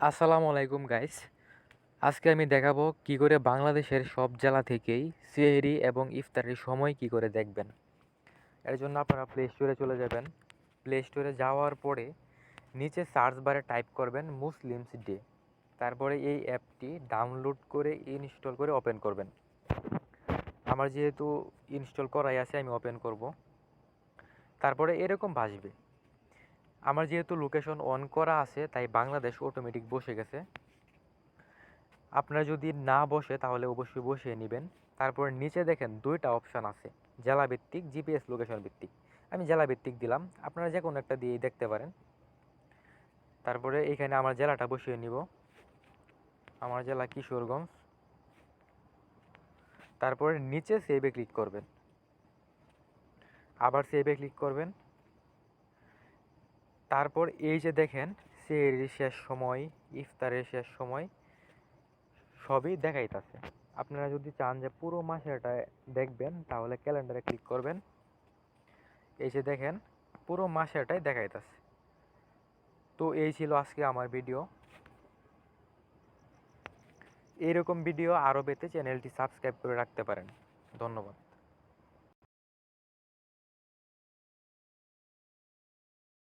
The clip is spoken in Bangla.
আসসালামু আলাইকুম গাইস আজকে আমি দেখাবো কি করে বাংলাদেশের সব জেলা থেকেই সেহরি এবং ইফতারের সময় কি করে দেখবেন। এর জন্য আপনারা প্লে স্টোরে চলে যাবেন। প্লে স্টোরে যাওয়ার পরে নিচে সার্চ বারে টাইপ করবেন মুসলিমস ডে তারপরে এই অ্যাপটি ডাউনলোড করে ইনস্টল করে ওপেন করবেন। আমার যেহেতু ইনস্টল করাই আছে, আমি ওপেন করব। তারপরে এরকম ভাসবে আমার যেহেতু লোকেশন অন করা আছে, তাই বাংলাদেশ অটোমেটিক বসে গেছে। আপনারা যদি না বসে, তাহলে অবশ্যই বসিয়ে নেবেন। তারপর নিচে দেখেন দুইটা অপশান আছে জেলা ভিত্তিক জিপিএস লোকেশন ভিত্তিক। আমি জেলা ভিত্তিক দিলাম, আপনারা যে কোনো একটা দিয়েই দেখতে পারেন। তারপরে এখানে আমার জেলাটা বসিয়ে নিব। আমার জেলা কিশোরগঞ্জ। তারপরে নিচে সেভে ক্লিক করবেন। আবার সেভে ক্লিক করবেন। তারপর এই যে দেখেন সেহরির শেষ সময়, ইফতারের শেষ সময়, সবই দেখাইতেছে। আপনারা যদি চান যে পুরো মাসেরটা দেখবেন, তাহলে ক্যালেন্ডারে ক্লিক করবেন। এই যে দেখেন, পুরো মাসেরটাই দেখাইতেছে। তো এই ছিল আজকে আমার ভিডিও। এইরকম ভিডিও আরও পেতে চ্যানেলটি সাবস্ক্রাইব করে রাখতে পারেন। ধন্যবাদ।